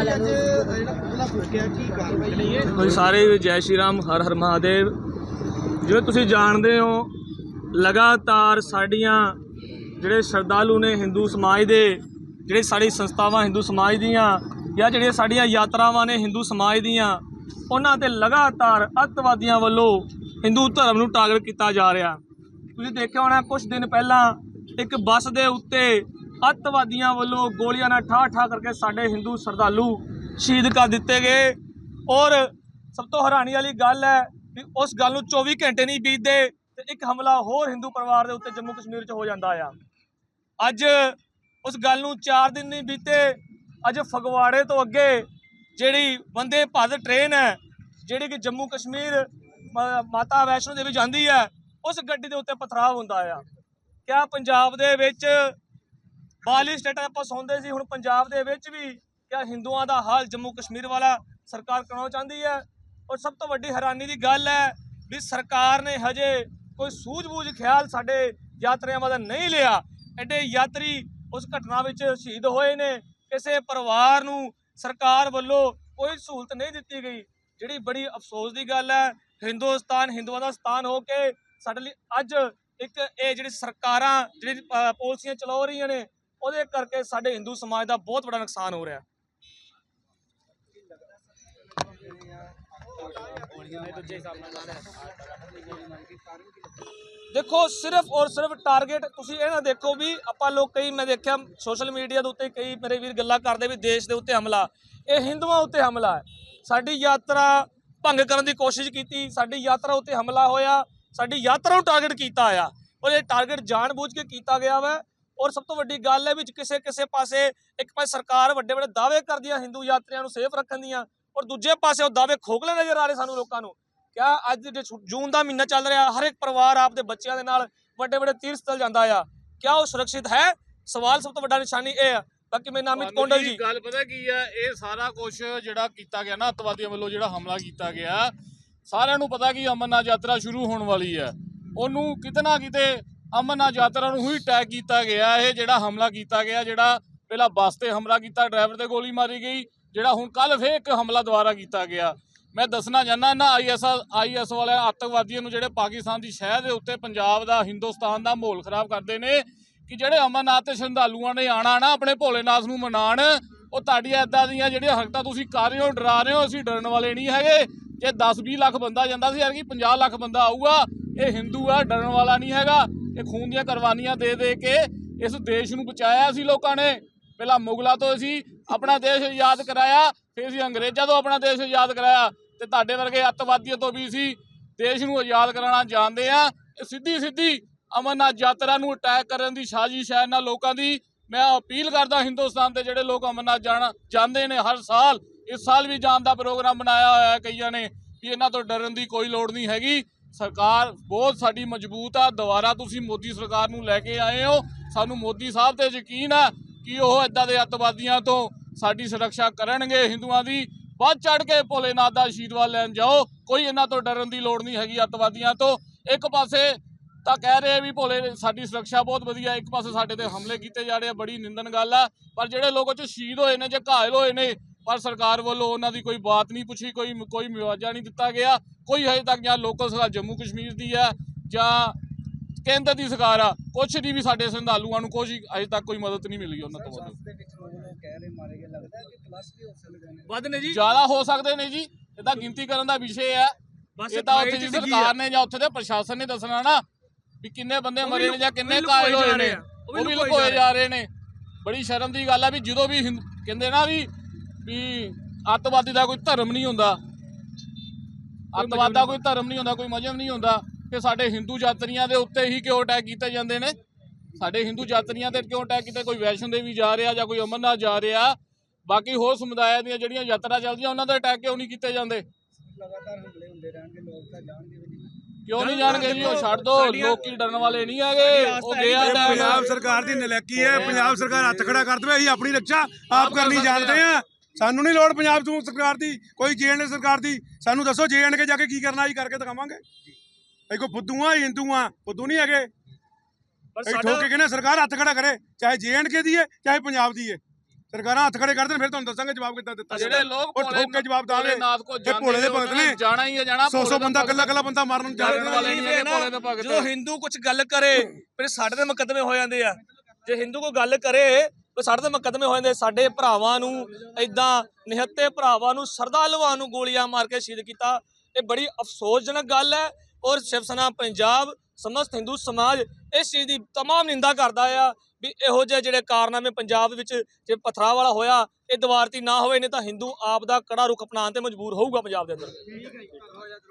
ਅੱਜ ਸਾਰੇ ਜੈ ਸ਼੍ਰੀ ਰਾਮ, ਹਰ ਹਰ ਮਹਾਦੇਵ। ਜਿਵੇਂ ਤੁਸੀਂ ਜਾਣਦੇ ਹੋ, ਲਗਾਤਾਰ ਸਾਡੀਆਂ ਜਿਹੜੇ ਸ਼ਰਧਾਲੂ ਨੇ ਹਿੰਦੂ ਸਮਾਜ ਦੇ, ਜਿਹੜੇ ਸਾਡੀ ਸੰਸਥਾਵਾਂ ਹਿੰਦੂ ਸਮਾਜ ਦੀਆਂ ਜਾਂ ਜਿਹੜੀਆਂ ਸਾਡੀਆਂ ਯਾਤਰਾਵਾਂ ਨੇ ਹਿੰਦੂ ਸਮਾਜ ਦੀਆਂ, ਉਹਨਾਂ ਤੇ ਲਗਾਤਾਰ ਅੱਤਵਾਦੀਆਂ ਵੱਲੋਂ ਹਿੰਦੂ ਧਰਮ ਨੂੰ ਟਾਰਗੇਟ ਕੀਤਾ ਜਾ ਰਿਹਾ। ਤੁਸੀਂ ਦੇਖਿਆ ਹੋਣਾ ਕੁਝ ਦਿਨ ਪਹਿਲਾਂ ਇੱਕ ਬੱਸ ਦੇ ਉੱਤੇ ਅੱਤਵਾਦੀਆਂ ਵੱਲੋਂ ਗੋਲੀਆਂ ਨਾਲ ਠਾਹ ਠਾਹ ਕਰਕੇ ਸਾਡੇ ਹਿੰਦੂ ਸ਼ਰਧਾਲੂ ਸ਼ਹੀਦ ਕਰ ਦਿੱਤੇ ਗਏ। ਔਰ ਸਭ ਤੋਂ ਹੈਰਾਨੀ ਵਾਲੀ ਗੱਲ ਹੈ ਕਿ ਉਸ ਗੱਲ ਨੂੰ 24 ਘੰਟੇ ਨਹੀਂ ਬੀਤਦੇ ਤੇ ਇੱਕ ਹਮਲਾ ਹੋਰ ਹਿੰਦੂ ਪਰਿਵਾਰ ਦੇ ਉੱਤੇ ਜੰਮੂ ਕਸ਼ਮੀਰ 'ਚ ਹੋ ਜਾਂਦਾ ਆ। ਅੱਜ ਉਸ ਗੱਲ ਨੂੰ 4 ਦਿਨ ਨਹੀਂ ਬੀਤੇ, ਅੱਜ ਫਗਵਾੜੇ ਤੋਂ ਅੱਗੇ ਜਿਹੜੀ ਬੰਦੇ ਭਾਰਤ ਟ੍ਰੇਨ ਹੈ, ਜਿਹੜੀ ਕਿ ਜੰਮੂ ਕਸ਼ਮੀਰ ਮ- ਮਾਤਾ ਵੈਸ਼ਨੋ ਦੇਵੀ ਜਾਂਦੀ ਹੈ, ਉਸ ਗੱਡੀ ਦੇ ਉੱਤੇ ਪਥਰਾਵ ਹੁੰਦਾ ਆ। ਕਿਆ ਪੰਜਾਬ ਦੇ ਵਿੱਚ ਬਾਲੀ ਸਟੇਟਾਂ ਆਪਾਂ ਸੌਂਦੇ ਸੀ ਹੁਣ ਪੰਜਾਬ ਦੇ ਵਿੱਚ ਵੀ ਕਿਆ ਹਿੰਦੂਆਂ ਦਾ ਹਾਲ ਜੰਮੂ ਕਸ਼ਮੀਰ ਵਾਲਾ ਸਰਕਾਰ ਕਰਨਾ ਚਾਹੁੰਦੀ ਹੈ। ਔਰ ਸਭ ਤੋਂ ਵੱਡੀ ਹੈਰਾਨੀ ਦੀ ਗੱਲ ਹੈ ਵੀ ਸਰਕਾਰ ਨੇ ਹਜੇ ਕੋਈ ਸੂਝ-ਬੂਝ ਖਿਆਲ ਸਾਡੇ ਯਾਤਰੀਆਂ ਦਾ ਨਹੀਂ ਲਿਆ। ਐਡੇ ਯਾਤਰੀ ਉਸ ਘਟਨਾ ਵਿੱਚ ਸ਼ਹੀਦ ਹੋਏ ਨੇ। ਕਿਸੇ ਪਰਿਵਾਰ ਨੂੰ ਸਰਕਾਰ ਵੱਲੋਂ ਕੋਈ ਸਹੂਲਤ ਨਹੀਂ ਦਿੱਤੀ ਗਈ ਜਿਹੜੀ ਬੜੀ ਅਫਸੋਸ ਦੀ ਗੱਲ ਹੈ। ਹਿੰਦੁਸਤਾਨ ਹਿੰਦੂਆਂ ਦਾ ਸਥਾਨ ਹੋ ਕੇ ਸਾਡੇ ਲਈ ਅੱਜ ਇੱਕ ਇਹ ਜਿਹੜੀ ਸਰਕਾਰਾਂ ਜਿਹੜੀ ਅ, ਪਾਲਿਸੀਆਂ ਚਲਾ ਰਹੀਆਂ ਨੇ ਉਹਦੇ ਕਰਕੇ ਸਾਡੇ ਹਿੰਦੂ ਸਮਾਜ ਦਾ ਬਹੁਤ ਵੱਡਾ ਨੁਕਸਾਨ ਹੋ ਰਿਹਾ। ਦੇਖੋ, ਸਿਰਫ ਔਰ ਸਿਰਫ ਟਾਰਗੇਟ ਤੁਸੀਂ ਇਹ ਨਾ ਦੇਖੋ ਵੀ ਆਪਾਂ ਲੋਕ ਕਈ, ਮੈਂ ਦੇਖਿਆ ਸੋਸ਼ਲ ਮੀਡੀਆ ਦੇ ਉੱਤੇ ਕਈ ਮੇਰੇ ਵੀਰ ਗੱਲਾਂ ਕਰਦੇ ਵੀ ਦੇਸ਼ ਦੇ ਉੱਤੇ ਹਮਲਾ। ਇਹ ਹਿੰਦੂਆਂ ਉੱਤੇ ਹਮਲਾ ਹੈ। ਸਾਡੀ ਯਾਤਰਾ ਭੰਗ ਕਰਨ ਦੀ ਕੋਸ਼ਿਸ਼ ਕੀਤੀ, ਸਾਡੀ ਯਾਤਰਾ ਉੱਤੇ ਹਮਲਾ ਹੋਇਆ, ਸਾਡੀ ਯਾਤਰਾ ਨੂੰ ਟਾਰਗੇਟ ਕੀਤਾ ਆ। ਔਰ ਇਹ ਟਾਰਗੇਟ ਜਾਣਬੁੱਝ ਕੇ ਕੀਤਾ ਗਿਆ ਵਾ। ਔਰ ਸਭ ਤੋਂ ਵੱਡੀ ਗੱਲ ਹੈ ਵਿੱਚ ਕਿਸੇ ਕਿਸੇ ਪਾਸੇ ਇੱਕ ਪਾਸੇ ਸਰਕਾਰ ਵੱਡੇ ਵੱਡੇ ਦਾਅਵੇ ਕਰਦੀ ਆ ਹਿੰਦੂ ਯਾਤਰੀਆਂ ਨੂੰ ਸੇਫ ਰੱਖਣ ਦੀਆਂ ਔਰ ਦੂਜੇ ਪਾਸੇ ਉਹ ਦਾਅਵੇ ਖੋਖਲੇ ਨਜ਼ਰ ਆ ਰਹੇ ਸਾਨੂੰ ਲੋਕਾਂ ਨੂੰ। ਕਿਆ ਅੱਜ ਜੇ ਛੁ- ਜੂਨ ਦਾ ਮਹੀਨਾ ਚੱਲ ਰਿਹਾ ਹਰ ਇੱਕ ਪਰਿਵਾਰ ਆਪਦੇ ਬੱਚਿਆਂ ਦੇ ਨਾਲ ਵੱਡੇ ਵੱਡੇ ਤੀਰਥ ਸਥਲ ਜਾਂਦਾ ਆ। ਕਿਆ ਉਹ ਸੁਰੱਖਿਅਤ ਹੈ? ਸਵਾਲ ਸਭ ਤੋਂ ਵੱਡਾ ਨਿਸ਼ਾਨੀ ਇਹ ਆ। ਬਾਕੀ ਮੇਰਾ ਨਾਮ ਕੋਂਡਲ ਜੀ। ਜੀ ਗੱਲ ਪਤਾ ਕੀ ਆ ਇਹ ਸਾਰਾ ਕੁਝ ਜਿਹੜਾ ਕੀਤਾ ਗਿਆ ਨਾ ਅੱਤਵਾਦੀਆਂ ਵੱਲੋਂ ਜਿਹੜਾ ਹਮਲਾ ਕੀਤਾ ਗਿਆ ਸਾਰਿਆਂ ਨੂੰ ਪਤਾ ਕਿ ਅਮਰਨਾਥ ਯਾਤਰਾ ਸ਼ੁਰੂ ਹੋਣ ਵਾਲੀ ਹੈ ਉਹਨੂੰ ਕਿਤੇ ਨਾ ਕਿਤੇ ਅਮਰਨਾਥ ਯਾਤਰਾ ਨੂੰ ਹੀ ਅਟੈਕ ਕੀਤਾ ਗਿਆ, ਇਹ ਜਿਹੜਾ ਹਮਲਾ ਕੀਤਾ ਗਿਆ, ਜਿਹੜਾ ਪਹਿਲਾਂ ਬੱਸ ਤੇ ਹਮਲਾ ਕੀਤਾ, ਡਰਾਈਵਰ ਤੇ ਗੋਲੀ ਮਾਰੀ ਗਈ, ਜਿਹੜਾ ਹੁਣ ਕੱਲ ਫੇਰ ਇੱਕ ਹਮਲਾ ਦੁਬਾਰਾ ਕੀਤਾ ਗਿਆ। ਮੈਂ ਦੱਸਣਾ ਚਾਹੁੰਦਾ ਨਾ ਆਈਐਸ ਆਈਐਸ ਵਾਲੇ ਆਤੰਕਵਾਦੀਆਂ ਨੂੰ ਜਿਹੜੇ ਪਾਕਿਸਤਾਨ ਦੀ ਸ਼ਹਿਰ ਦੇ ਉੱਤੇ ਪੰਜਾਬ ਦਾ, ਹਿੰਦੁਸਤਾਨ ਦਾ ਮਾਹੌਲ ਖਰਾਬ ਕਰਦੇ ਨੇ, ਕਿ ਜਿਹੜੇ ਅਮਰਨਾਥ ਤੇ ਸ਼ਰਧਾਲੂਆਂ ਨੇ ਆਣਾ ਨਾ, ਆਪਣੇ ਭੋਲੇਨਾਥ ਨੂੰ ਮਨਾਣ ਉਹ ਤੁਹਾਡੀਆਂ ਇਦਾਂ ਦੀਆਂ ਜਿਹੜੀਆਂ ਹਰਕਤਾਂ ਤੁਸੀਂ ਕਰ ਰਹੇ ਹੋ, ਡਰਾ ਰਹੇ ਹੋ, ਅਸੀਂ ਡਰਨ ਵਾਲੇ ਨਹੀਂ ਹੈਗੇ। ਜੇ 10-20 ਲੱਖ ਬੰਦਾ ਜਾਂਦਾ ਸੀ ਯਾਰ ਕਿ 50 ਲੱਖ ਬੰਦਾ ਆਊਗਾ, ਇਹ ਹਿੰਦੂ ਆ, ਡਰਨ ਵਾਲਾ ਨਹੀਂ ਹੈਗਾ। ਇਹ ਖੂਨ ਦੀਆਂ ਕੁਰਬਾਨੀਆਂ ਦੇ ਦੇ ਕੇ ਇਸ ਦੇਸ਼ ਨੂੰ ਬਚਾਇਆ ਸੀ ਲੋਕਾਂ ਨੇ। ਪਹਿਲਾਂ ਮੁਗਲਾਂ ਤੋਂ ਅਸੀਂ ਆਪਣਾ ਦੇਸ਼ ਆਜ਼ਾਦ ਕਰਾਇਆ, ਫਿਰ ਅਸੀਂ ਅੰਗਰੇਜ਼ਾਂ ਤੋਂ ਆਪਣਾ ਦੇਸ਼ ਆਜ਼ਾਦ ਕਰਾਇਆ ਤੇ ਤੁਹਾਡੇ ਵਰਗੇ ਅੱਤਵਾਦੀਆਂ ਤੋਂ ਵੀ ਅਸੀਂ ਦੇਸ਼ ਨੂੰ ਆਜ਼ਾਦ ਕਰਾਉਣਾ ਜਾਣਦੇ ਆ। ਸਿੱਧੀ ਸਿੱਧੀ ਅਮਰਨਾਥ ਯਾਤਰਾ ਨੂੰ ਅਟੈਕ ਕਰਨ ਦੀ ਸਾਜ਼ਿਸ਼ ਹੈ ਇਹਨਾਂ ਲੋਕਾਂ ਦੀ। ਮੈਂ ਅਪੀਲ ਕਰਦਾ ਹਿੰਦੁਸਤਾਨ ਦੇ ਜਿਹੜੇ ਲੋਕ ਅਮਰਨਾਥ ਜਾਣ ਜਾਂਦੇ ਨੇ ਹਰ ਸਾਲ, ਇਸ ਸਾਲ ਵੀ ਜਾਣ ਦਾ ਪ੍ਰੋਗਰਾਮ ਬਣਾਇਆ ਹੋਇਆ ਹੈ ਕਈਆਂ ਨੇ, ਵੀ ਇਹਨਾਂ ਤੋਂ ਡਰਨ ਦੀ ਕੋਈ ਲੋੜ ਨਹੀਂ ਹੈਗੀ। ਸਰਕਾਰ ਬਹੁਤ ਸਾਡੀ ਮਜ਼ਬੂਤ ਆ। ਦੁਬਾਰਾ ਤੁਸੀਂ ਮੋਦੀ ਸਰਕਾਰ ਨੂੰ ਲੈ ਕੇ ਆਏ ਹੋ। ਸਾਨੂੰ ਮੋਦੀ ਸਾਹਿਬ ਤੇ ਯਕੀਨ ਆ ਕਿ ਉਹ ਇਦਾਂ ਦੇ ਅੱਤਵਾਦੀਆਂ ਤੋਂ ਸਾਡੀ ਸੁਰੱਖਿਆ ਕਰਨਗੇ, ਹਿੰਦੂਆਂ ਦੀ। ਵੱਧ ਚੜ ਕੇ ਭੋਲੇਨਾਥ ਦਾ ਆਸ਼ੀਰਵਾਦ ਲੈਣ ਜਾਓ। ਕੋਈ ਇਹਨਾਂ ਤੋਂ ਡਰਨ ਦੀ ਲੋੜ ਨਹੀਂ ਹੈਗੀ ਅੱਤਵਾਦੀਆਂ ਤੋਂ। ਇੱਕ ਪਾਸੇ ਤਾਂ ਕਹਿ ਰਹੇ ਵੀ ਭੋਲੇ, ਸਾਡੀ ਸੁਰੱਖਿਆ ਬਹੁਤ ਵਧੀਆ। ਇੱਕ ਪਾਸੇ ਸਾਡੇ ਤੇ ਹਮਲੇ ਕੀਤੇ ਜਾ ਰਹੇ ਆ, ਬੜੀ ਨਿੰਦਨ ਗੱਲ ਆ। ਪਰ ਜਿਹੜੇ ਲੋਕ ਉਹ 'ਚ ਸ਼ਹੀਦ ਹੋਏ ਨੇ, ਜੇ ਘਾਇਲ ਹੋਏ ਨੇ, ਪਰ ਸਰਕਾਰ ਵੱਲੋਂ ਉਹਨਾਂ ਦੀ ਕੋਈ ਬਾਤ ਨਹੀਂ ਪੁੱਛੀ, ਕੋਈ ਕੋਈ ਮੁਆਵਜ਼ਾ ਨਹੀਂ ਦਿੱਤਾ ਗਿਆ। ਕੋਈ ਹਜੇ ਤੱਕ ਜਾਂ ਲੋਕਲ ਸਰਕਾਰ ਜੰਮੂ ਕਸ਼ਮੀਰ ਦੀ ਆ ਜਾਂ ਕੇਂਦਰ ਦੀ ਸਰਕਾਰ ਆ ਕੁਛ ਨਹੀਂ ਵੀ ਸਾਡੇ ਸ਼ਰਧਾਲੂਆਂ ਨੂੰ ਕੁਝ ਅਜੇ ਤੱਕ ਕੋਈ ਮਦਦ ਨਹੀਂ ਮਿਲੀ ਉਹਨਾਂ ਤੋਂ ਵੱਧ ਨੇ ਜੀ? ਜ਼ਿਆਦਾ ਹੋ ਸਕਦੇ ਨੇ ਜੀ ਇਹਦਾ ਗਿਣਤੀ ਕਰਨ ਦਾ ਵਿਸ਼ੇ ਬਸ ਇਹ ਤਾਂ ਉੱਥੇ ਦੀ ਸਰਕਾਰ ਆ। ਨੇ ਜਾਂ ਉੱਥੇ ਦੇ ਪ੍ਰਸ਼ਾਸਨ ਨੇ ਦੱਸਣਾ ਨਾ ਵੀ ਕਿੰਨੇ ਬੰਦੇ ਮਰੇ ਨੇ ਜਾਂ ਕਿੰਨੇ ਜਾ ਘਾਇਲ ਹੋਏ ਨੇ। ਆ। ਉਹ ਵੀ ਲੁਕੋਏ ਜਾ ਰਹੇ ਨੇ। ਬੜੀ ਸ਼ਰਮ ਦੀ ਗੱਲ ਆ ਵੀ ਜਦੋਂ ਵੀ ਹਿੰਦ- ਕਹਿੰਦੇ ਨਾ ਵੀ ਵੀ ਅੱਤਵਾਦੀ ਦਾ ਕੋਈ ਧਰਮ ਨਹੀਂ ਹੁੰਦਾ। ਅੱਤਵਾਦ ਦਾ ਕੋਈ ਧਰਮ ਨਹੀਂ ਹੁੰਦਾ ਕੋਈ ਮਜਹਬ ਨਹੀਂ ਹੁੰਦਾ। ਕਿ ਸਾਡੇ ਹਿੰਦੂ ਯਾਤਰੀਆਂ ਦੇ ਉੱਤੇ ਹੀ ਕਿਉਂ ਅਟੈਕ ਕੀਤੇ ਜਾਂਦੇ ਨੇ? ਸਾਡੇ ਹਿੰਦੂ ਯਾਤਰੀਆਂ ਤੇ ਕਿਉਂ ਅਟੈਕ ਕੀਤੇ? ਕੋਈ ਵੈਸ਼ਨੋ ਦੇਵੀ ਜਾ ਰਿਹਾ ਜਾਂ ਕੋਈ ਅਮਰਨਾਥ ਜਾ ਰਿਹਾ? ਬਾਕੀ ਹੋਰ ਸਮੁਦਾਇਆਂ ਦੀਆਂ ਜਿਹੜੀਆਂ ਯਾਤਰਾ ਚੱਲਦੀਆਂ ਉਹਨਾਂ ਦੇ ਅਟੈਕ ਕਿਉਂ ਨਹੀਂ ਕੀਤੇ ਜਾਂਦੇ? ਲਗਾਤਾਰ ਹਮਲੇ ਹੁੰਦੇ ਰਹਿਣਗੇ ਲੋਕ ਤਾਂ ਜਾਣਗੇ ਵੀ ਨਹੀਂ। ਕਿਉਂ ਨਹੀਂ ਜਾਣਗੇ ਜੀ? ਉਹ ਛੱਡ ਦੋ ਲੋਕੀ ਡਰਨ ਵਾਲੇ ਨਹੀਂ ਹੈਗੇ। ਉਹ ਗਿਆ ਪੰਜਾਬ ਸਰਕਾਰ ਦੀ ਨਲੈਕੀ ਹੈ ਪੰਜਾਬ ਸਰਕਾਰ ਹੱਥ ਖੜਾ ਕਰ ਦਵੇ ਅਸੀਂ ਆਪਣੀ ਰੱਖਿਆ ਆਪ ਕਰਨੀ ਜਾਣਦੇ ਆ। ਸਾਨੂੰ ਨਹੀਂ ਲੋੜ ਪੰਜਾਬ ਤੋਂ ਸਰਕਾਰ ਦੀ ਕੋਈ ਜੇਐਨਏ ਸਰਕਾਰ ਦੀ। ਸਾਨੂੰ ਦੱਸੋ ਜੇਐਨਕੇ ਜਾ ਕੇ ਕੀ ਕਰਨਾ ਅਸੀਂ ਕਰਕੇ ਦਿਖਾਵਾਂਗੇ। ਅਸੀਂ ਕੋਈ ਫੁੱਦੂ ਆ ਹਿੰਦੂ ਆ ਫੁੱਦੂ ਨਹੀਂ ਹੈਗੇ। ਪਰ ਸਾਡਾ ਠੋਕ ਕੇ ਕਹਿੰਦੇ ਸਰਕਾਰ ਹੱਥ ਖੜਾ ਕਰੇ ਚਾਹੇ ਜੇਐਨਕੇ ਦੀ ਹੈ ਚਾਹੇ ਪੰਜਾਬ ਦੀ ਹੈ ਸਰਕਾਰਾਂ ਹੱਥ ਖੜੇ ਕਰਦੇ ਨੇ ਫਿਰ ਤੁਹਾਨੂੰ ਦੱਸਾਂਗੇ ਜਵਾਬ ਕਿੱਦਾਂ ਦਿੱਤਾ ਜਿਹੜੇ। ਲੋਕ ਠੋਕ ਕੇ ਜਵਾਬ ਦਾਂਗੇ ਨਾਥ ਕੋ ਇਹ ਭੋਲੇ ਦੇ ਭਗਤ ਨੇ ਜਾਣਾ ਹੀ ਹੈ ਜਾਣਾ 100 100 ਬੰਦਾ ਕੱਲਾ ਕੱਲਾ ਬੰਦਾ ਮਾਰਨ ਨੂੰ ਜਾਣ ਵਾਲੇ ਇਹ ਨਹੀਂ ਹੈ ਭੋਲੇ ਦੇ ਭਗਤ। ਜਦੋਂ ਹਿੰਦੂ ਕੁਝ ਗੱਲ ਕਰੇ ਫਿਰ ਸਾਡੇ ਤੇ ਮੁਕੱਦਮੇ ਹੋ ਜਾਂਦੇ ਆ। ਜੇ ਹਿੰਦੂ ਕੋਈ ਗੱਲ ਕਰੇ ਸਾਡੇ ਤੇ ਮੁਕੱਦਮੇ ਹੋਏ ਨੇ, ਸਾਡੇ ਭਰਾਵਾਂ ਨੂੰ ਐਦਾਂ ਨਿਹੱਤੇ ਭਰਾਵਾਂ ਨੂੰ ਸਰਦਾਲੂਆਂ ਨੂੰ ਗੋਲੀਆਂ ਮਾਰ ਕੇ ਸ਼ਹੀਦ ਕੀਤਾ। ਇਹ ਬੜੀ ਅਫਸੋਸਜਨਕ ਗੱਲ ਹੈ ਔਰ ਸ਼ਿਵ ਸੈਨਾ ਪੰਜਾਬ, ਸਮਸਤ ਹਿੰਦੂ ਸਮਾਜ ਇਸ ਚੀਜ਼ ਦੀ ਤਮਾਮ ਨਿੰਦਾ ਕਰਦਾ ਆ ਵੀ ਇਹੋ ਜਿਹੇ ਜਿਹੜੇ ਕਾਰਨਾਮੇ ਪੰਜਾਬ ਵਿੱਚ ਜੇ ਪਥਰਾ ਵਾਲਾ ਹੋਇਆ, ਇਹ ਦੀਵਾਰਤੀ ਨਾ ਹੋਵੇ, ਨਹੀਂ ਤਾਂ ਹਿੰਦੂ ਆਪ ਦਾ ਕੜਾ ਰੁਖ ਅਪਣਾਉਣ ਤੇ ਮਜਬੂਰ ਹੋਊਗਾ ਪੰਜਾਬ ਦੇ ਅੰਦਰ।